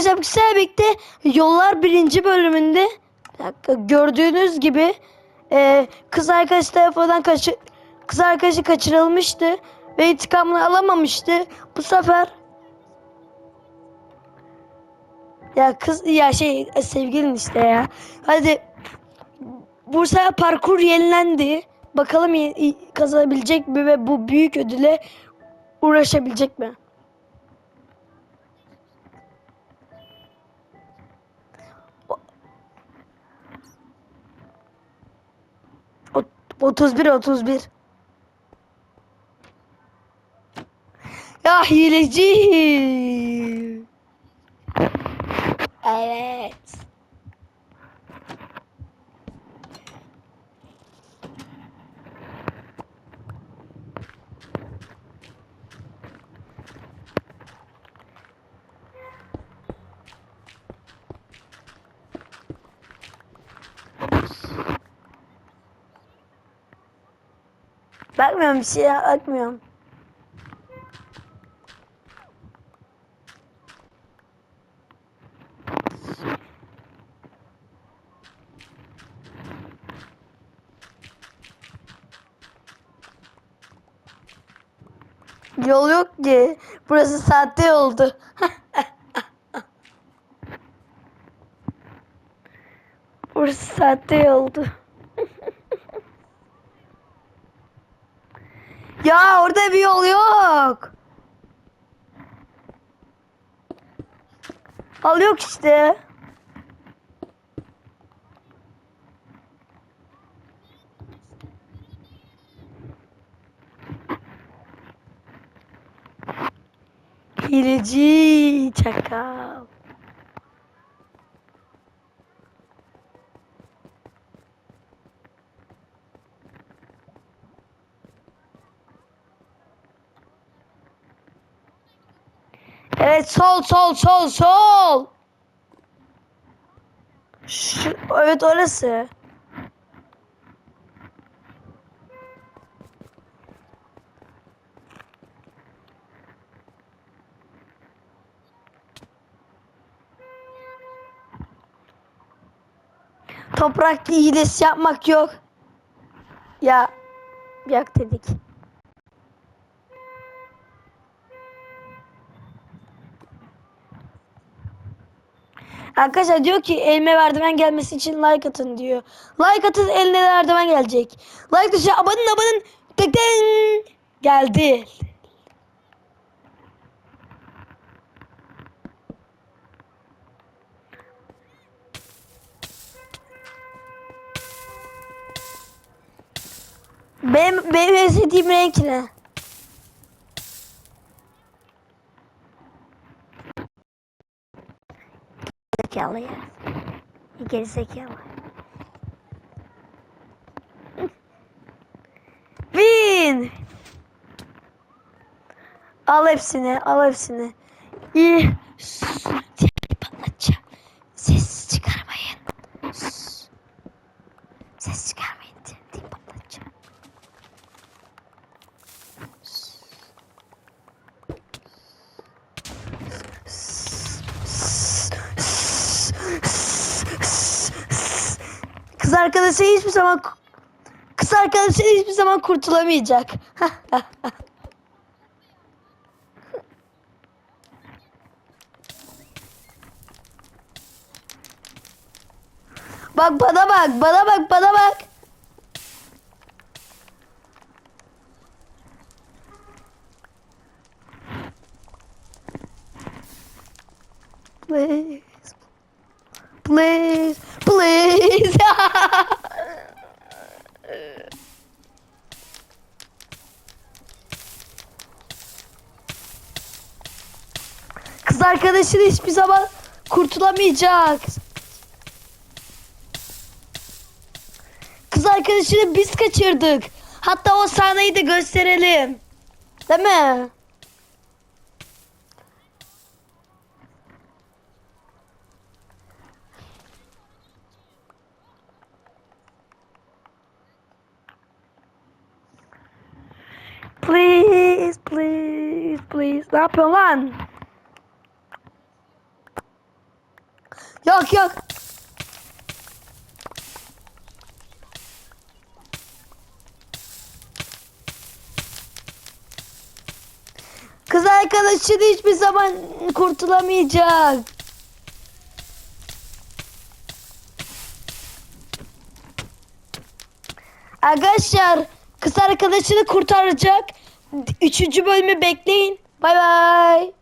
Arkadaşlar bu kişilerle birlikte Yollar birinci bölümünde gördüğünüz gibi e, kız arkadaşı tarafından kaçı, kız arkadaşı kaçırılmıştı ve intikamını alamamıştı. Bu sefer ya kız ya şey e, sevgilin işte ya. Hadi bu sefer parkur yenilendi. Bakalım kazanabilecek mi ve bu büyük ödüle uğraşabilecek mi? 31 31. Ya hileci. Evet. Bakmıyorum bir şey bakmıyorum. Yol yok ki. Burası sahte oldu. Burası sahte oldu. Ya orada bir yol yok. Al yok işte. Hileci çakal. Evet sol sol sol sol. Şu, evet orası. Toprak hilesi yapmak yok. Ya yak dedik. Arkadaşlar diyor ki elime merdiven gelmesi için like atın diyor. Like atın eline merdiven gelecek. Like dışı abanın abanın. Tek. Geldi. Benim, benim en sevdiğim renk ne? Zekalı ya. Geri zekalı. Win! Al hepsini, al hepsini. İyi. Kız arkadaşı hiçbir zaman kız arkadaşı hiçbir zaman kurtulamayacak. bak bana bak, bana bak, bana bak. Please. Please. Please. Kız arkadaşın hiçbir zaman kurtulamayacak. Kız arkadaşını biz kaçırdık. Hatta o sahneyi de gösterelim. Değil mi? Please. Ne yapıyorsun lan? Yok yok. Kız arkadaşı da hiçbir zaman kurtulamayacak. Arkadaşlar kız arkadaşını kurtaracak. Üçüncü bölümü bekleyin. Bye bye.